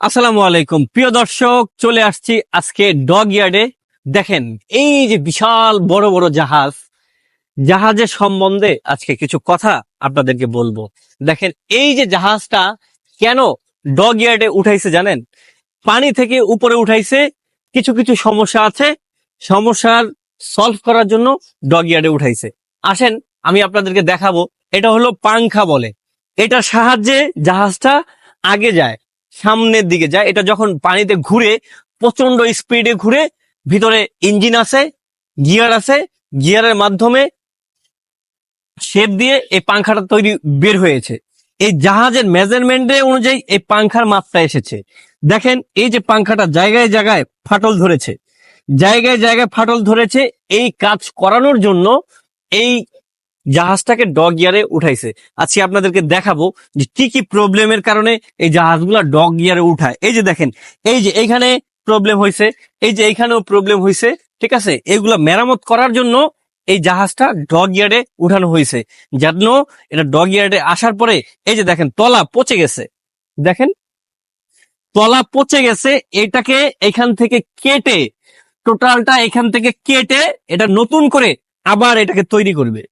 আসসালামু আলাইকুম। প্রিয় দর্শক, চলে আসছি আজকে ডগ ইয়ার্ডে। দেখেন, এই যে বিশাল বড় বড় জাহাজ, জাহাজের সম্বন্ধে আজকে কিছু কথা আপনাদেরকে বলব। দেখেন, এই যে জাহাজটা কেন ডগ ইয়ার্ডে উঠাইছে জানেন? পানি থেকে উপরে উঠাইছে, কিছু কিছু সমস্যা আছে, সমস্যার সলভ করার জন্য ডগ ইয়ার্ডে উঠাইছে। আসেন, আমি আপনাদেরকে দেখাবো, এটা হলো পাংখা বলে। এটার সাহায্যে জাহাজটা আগে যায়। সামনের দিকে যায়। এটা যখন পানিতে ঘুরে প্রচণ্ড স্পিডে ঘুরে, ভিতরে ইঞ্জিন আছে গিয়ার আছে গিয়ারের মাধ্যমে শেপ দিয়ে এই পাংখাটা তৈরি বের হয়েছে। এই জাহাজের মেজারমেন্টে অনুযায়ী এই পাংখার মাপটা এসেছে। দেখেন, এই যে পাংখাটা জায়গায় জায়গায় ফাটল ধরেছে। জায়গায় জায়গায় ফাটল ধরেছে। এই কাজ করানোর জন্য এই জাহাজটাকে ডগ ইয়ারে উঠাইছে। আজকে আপনাদেরকে দেখাবো যে কি কি প্রবলেমের কারণে এই জাহাজগুলা ডগ ইয়ারে উঠায়। এই যে দেখেন, এই যে এইখানে প্রবলেম হয়েছে এই যে এইখানেও প্রবলেম হয়েছে ঠিক আছে? এগুলা মেরামত করার জন্য এই জাহাজটা ডগ ইয়ার্ডে উঠানো হয়েছে যেন এটা ডগ ইয়ার্ডে আসার পরে, এই যে দেখেন, তলা পচে গেছে। দেখেন, তলা পচে গেছে, এটাকে এখান থেকে কেটে টোটালটা এখান থেকে কেটে, এটা নতুন করে আবার এটাকে তৈরি করবে।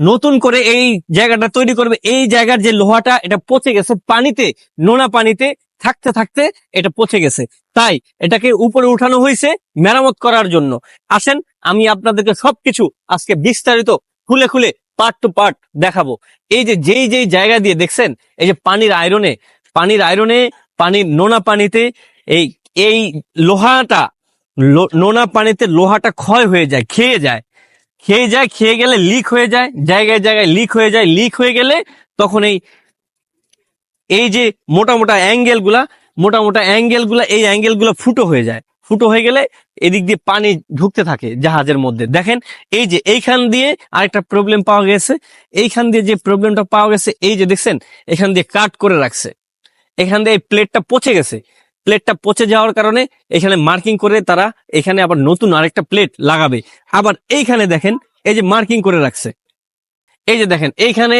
নতুন করে এই জায়গাটা তৈরি করবে। এই জায়গার যে লোহাটা, এটা পচে গেছে পানিতে, নোনা পানিতে থাকতে থাকতে এটা পচে গেছে। তাই এটাকে উপরে উঠানো হয়েছে মেরামত করার জন্য। আসেন, আমি আপনাদেরকে সবকিছু আজকে বিস্তারিত খুলে খুলে পার্ট টু পার্ট দেখাবো। এই যে যেই যেই জায়গা দিয়ে দেখছেন, এই যে পানির আয়রনে পানির আয়রনে, পানির নোনা পানিতে এই এই লোহাটা নোনা পানিতে লোহাটা ক্ষয় হয়ে যায়, খেয়ে যায়। খেয়ে যায়, খেয়ে গেলে লিক হয়ে যায়, জায়গায় জায়গায় লিক হয়ে যায় লিক হয়ে গেলে তখন এই এই যে মোটা মোটা অ্যাঙ্গেলগুলা, মোটা মোটা অ্যাঙ্গেলগুলা, এই অ্যাঙ্গেলগুলা ফুটো হয়ে যায়। ফুটো হয়ে গেলে এদিক দিয়ে পানি ঢুকতে থাকে জাহাজের মধ্যে। দেখেন, এই যে এইখান দিয়ে আরেকটা প্রবলেম পাওয়া গেছে। এইখান দিয়ে যে প্রবলেমটা পাওয়া গেছে, এই যে দেখছেন, এখান দিয়ে কাট করে রাখছে। এখান দিয়ে এই প্লেটটা পচে গেছে। প্লেটটা পচে যাওয়ার কারণে এখানে মার্কিং করে তারা এখানে আবার নতুন আরেকটা প্লেট লাগাবে। আবার এইখানে দেখেন, এই যে মার্কিং করে রাখছে। এই যে দেখেন, এইখানে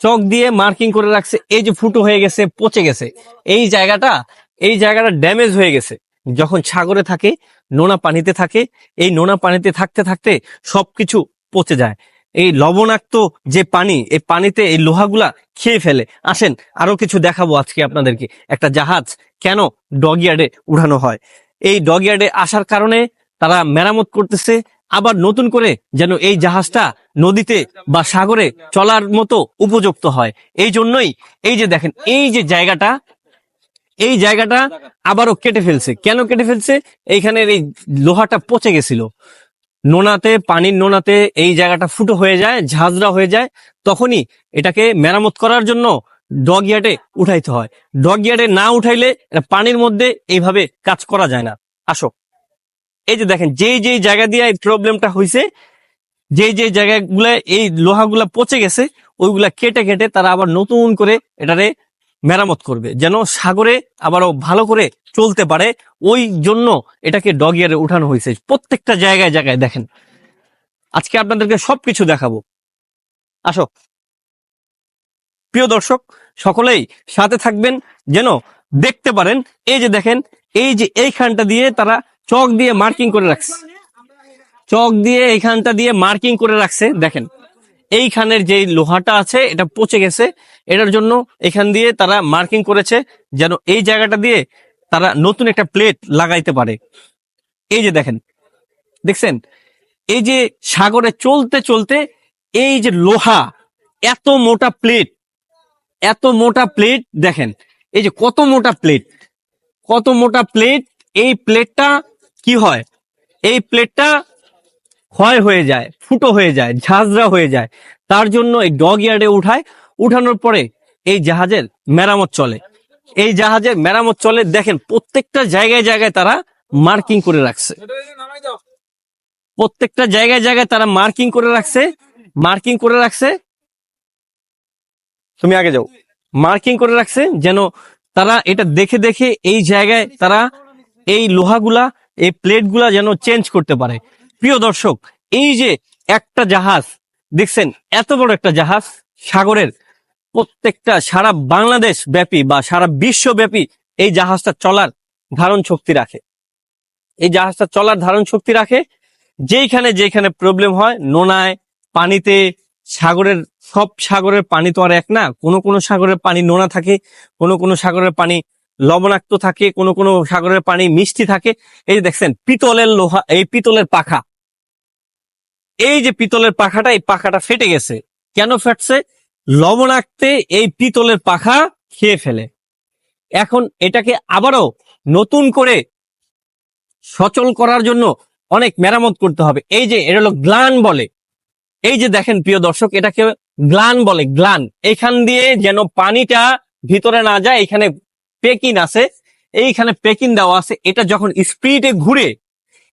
চক দিয়ে মার্কিং করে রাখছে। এই যে ফুটো হয়ে গেছে, পচে গেছে। এই জায়গাটা এই জায়গাটা ড্যামেজ হয়ে গেছে। যখন সাগরে থাকে, নোনা পানিতে থাকে, এই নোনা পানিতে থাকতে থাকতে সবকিছু পচে যায়। এই লবণাক্ত যে পানি, এই পানিতে এই লোহাগুলা খেয়ে ফেলে। আসেন, আরও কিছু দেখাবো আজকে আপনাদেরকে। একটা জাহাজ কেন ডগইয়ার্ডে উঠানো হয়? এই ডগইয়ার্ডে আসার কারণে তারা মেরামত করতেছে, আবার নতুন করে যেন এই জাহাজটা নদীতে বা সাগরে চলার মতো উপযুক্ত হয়। এই জন্যই এই যে দেখেন, এই যে জায়গাটা, এই জায়গাটা আবারও কেটে ফেলছে। কেন কেটে ফেলছে? এইখানের এই লোহাটা পচে গেছিল। নোনাতে, পানির নোনাতে এই জায়গাটা ফুটো হয়ে যায়, ঝাঁঝরা হয়ে যায়, তখনই এটাকে মেরামত করার জন্য ডগ ইয়ার্ডে উঠাইতে হয়। ডগ ইয়ার্ডে না উঠাইলে পানির মধ্যে এইভাবে কাজ করা যায় না। আসো। এই যে দেখেন, যেই যেই জায়গা দিয়ে এই প্রবলেমটা হয়েছে যেই যেই জায়গাগুলা এই লোহাগুলা পচে গেছে, ওইগুলা কেটে কেটে তারা আবার নতুন করে এটারে মেরামত করবে, যেন সাগরে আবারও ভালো করে চলতে পারে। ওই জন্য এটাকে ডগ ইয়ারে উঠানো হয়েছে। প্রত্যেকটা জায়গায় জায়গায় দেখেন। আজকে আপনাদেরকে সবকিছু দেখাবো। আসো। প্রিয় দর্শক, সকলেই সাথে থাকবেন, যেন দেখতে পারেন। এই যে দেখেন, এই যে এইখানটা দিয়ে তারা চক দিয়ে মার্কিং করে রাখছে। চক দিয়ে এইখানটা দিয়ে মার্কিং করে রাখছে, দেখেন। এইখানের যে লোহাটা আছে, এটা পচে গেছে। এটার জন্য এখান দিয়ে তারা মার্কিং করেছে, যেন এই জায়গাটা দিয়ে তারা নতুন একটা প্লেট লাগাইতে পারে। এই যে দেখেন, দেখছেন? এই যে সাগরে চলতে চলতে এই যে লোহা, এত মোটা প্লেট, এত মোটা প্লেট, দেখেন, এই যে কত মোটা প্লেট, কত মোটা প্লেট, এই প্লেটটা কি হয়? এই প্লেটটা ক্ষয় হয়ে যায়, ফুটো হয়ে যায়, ঝাঁঝরা হয়ে যায়। তার জন্য এই ডগ ইয়ার্ডে উঠায়। উঠানোর পরে এই জাহাজের মেরামত চলে। এই জাহাজের মেরামত চলে। দেখেন, প্রত্যেকটা জায়গায় জায়গায় তারা মার্কিং করে রাখছে। প্রত্যেকটা জায়গায় জায়গায় তারা মার্কিং করে রাখছে। মার্কিং করে রাখছে। তুমি আগে যাও। মার্কিং করে রাখছে যেন তারা এটা দেখে দেখে এই জায়গায় তারা এই লোহাগুলা, এই প্লেটগুলা যেন চেঞ্জ করতে পারে। প্রিয় দর্শক, এই যে একটা জাহাজ, দেখছেন, এত বড় একটা জাহাজ, সাগরের প্রত্যেকটা সারা বাংলাদেশ ব্যাপী বা সারা বিশ্বব্যাপী এই জাহাজটা চলার ধারণ শক্তি রাখে। এই জাহাজটা চলার ধারণ শক্তি রাখে, যেইখানে যেখানে প্রবলেম হয়, নোনায়, পানিতে, সাগরের সব সাগরের পানি তো আর এক না, কোনো কোনো সাগরের পানি নোনা থাকে, কোনো কোনো সাগরের পানি লবণাক্ত থাকে, কোনো কোনো সাগরের পানি মিষ্টি থাকে। এই দেখছেন, পিতলের লোহা, এই পিতলের পাখা এই যে পিতলের পাখাটা, এই পাখাটা ফেটে গেছে। কেন ফেটছে? লবণাক্তে এই পিতলের পাখা খেয়ে ফেলে। এখন এটাকে আবারও নতুন করে সচল করার জন্য অনেক মেরামত করতে হবে। এই যে, এটা হলো গ্লান বলে। এই যে দেখেন, প্রিয় দর্শক, এটাকে গ্লান বলে, গ্লান। এখান দিয়ে যেন পানিটা ভিতরে না যায়, এখানে পেকিন আছে। এইখানে পেকিন দেওয়া আছে। এটা যখন স্পিডে ঘুরে,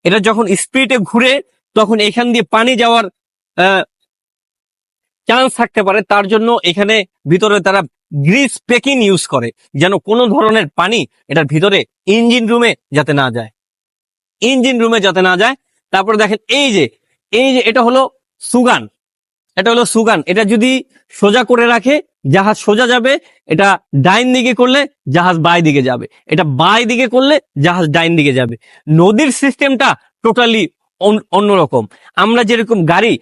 এটা যখন স্পিডে ঘুরে তখন এখান দিয়ে পানি যাওয়ার চান্স থাকতে পারে। তার জন্য এখানে ভিতরে তারা গ্রিস পেকিং ইউজ করে, যেন কোনো ধরনের পানি এটার ভিতরে ইঞ্জিন রুমে যাতে না যায়। ইঞ্জিন রুমে যাতে না যায়। তারপরে দেখেন এই যে এই যে এটা হলো সুগান। এটা হলো সুগান। এটা যদি সোজা করে রাখে, জাহাজ সোজা যাবে, এটা ডাইন দিকে করলে জাহাজ বাই দিকে যাবে। এটা বাই দিকে করলে জাহাজ ডাইন দিকে যাবে। নদীর সিস্টেমটা টোটালি অন্যরকম। আমরা যেরকম গাড়ি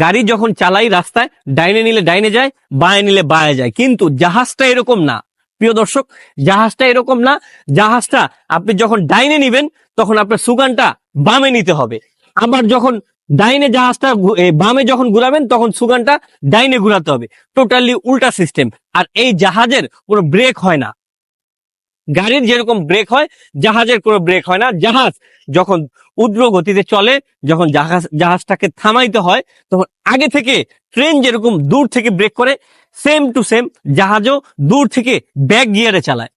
গাড়ি যখন চালাই রাস্তায়, ডাইনে নিলে ডাইনে যায়, বায়ে নিলে বায়ে যায়। কিন্তু জাহাজটা এরকম না। প্রিয় দর্শক, জাহাজটা এরকম না। জাহাজটা আপনি যখন ডাইনে নিবেন, তখন আপনার সুগানটা বামে নিতে হবে। আবার যখন ডাইনে জাহাজটা বামে যখন ঘুরাবেন, তখন সুগানটা ডাইনে ঘুরাতে হবে। টোটালি উল্টা সিস্টেম। আর এই জাহাজের কোনো ব্রেক হয় না। গাড়ির যেরকম ব্রেক হয়, জাহাজের কোনো ব্রেক হয় না। জাহাজ যখন উদ্র গতিতে চলে, যখন জাহাজ, জাহাজটাকে থামাইতে হয়, তখন আগে থেকে ট্রেন যেরকম দূর থেকে ব্রেক করে সেম টু সেম জাহাজও দূর থেকে ব্যাক গিয়ারে চালায়।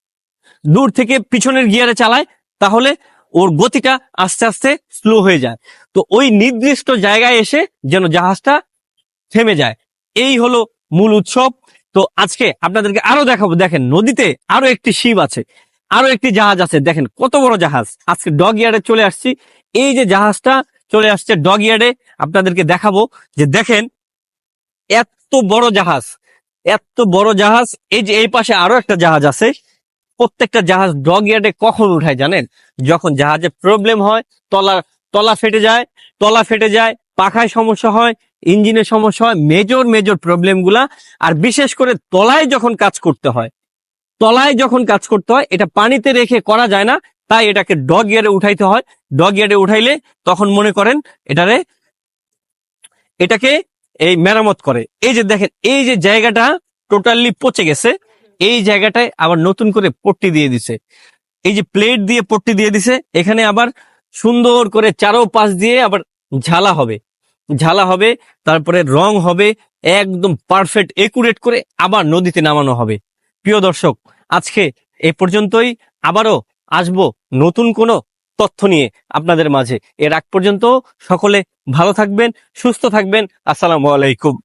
দূর থেকে পিছনের গিয়ারে চালায়, তাহলে ওর গতিটা আস্তে আস্তে স্লো হয়ে যায়। তো ওই নির্দিষ্ট জায়গায় এসে যেন জাহাজটা থেমে যায়। এই হলো মূল উৎসব। তো আজকে আপনাদেরকে আরও দেখাবো, দেখেন নদীতে আরও একটি শিব আছে, আরও একটি জাহাজ আছে, দেখেন কত বড় জাহাজ। আজকে ডগ ইয়ার্ডে চলে আসছি, এই যে জাহাজটা চলে আসছে ডগ ইয়ার্ডে, আপনাদেরকে দেখাবো যে দেখেন এত বড় জাহাজ, এত বড় জাহাজ, এই যে এই পাশে আরও একটা জাহাজ আছে, প্রত্যেকটা জাহাজ ডগ ইয়ার্ডে কখন উঠায় জানেন? যখন জাহাজে প্রবলেম হয়, তলা তলা ফেটে যায়, তলা ফেটে যায়, পাখায় সমস্যা হয় ইঞ্জিনের সমস্যা হয় মেজর মেজর প্রবলেমগুলা, আর বিশেষ করে তলায় যখন কাজ করতে হয়, তলায় যখন কাজ করতে হয়, এটা পানিতে রেখে করা যায় না, তাই এটাকে ডগ ইয়ার্ডে উঠাইতে হয়। ডগ ইয়ার্ডে উঠাইলে তখন মনে করেন এটারে, এটাকে এই মেরামত করে। এই যে দেখেন, এই যে জায়গাটা টোটালি পচে গেছে, এই জায়গাটায় আবার নতুন করে পট্টি দিয়ে দিছে। এই যে প্লেট দিয়ে পট্টি দিয়ে দিছে, এখানে আবার সুন্দর করে চারো পাশ দিয়ে আবার ঝালা হবে। ঝালা হবে, তারপরে রং হবে, একদম পারফেক্ট একুরেট করে আবার নদীতে নামানো হবে। প্রিয় দর্শক, আজকে এ পর্যন্তই। আবারও আসব নতুন কোনো তথ্য নিয়ে আপনাদের মাঝে। এর আগ পর্যন্ত সকলে ভালো থাকবেন, সুস্থ থাকবেন। আসসালামু আলাইকুম।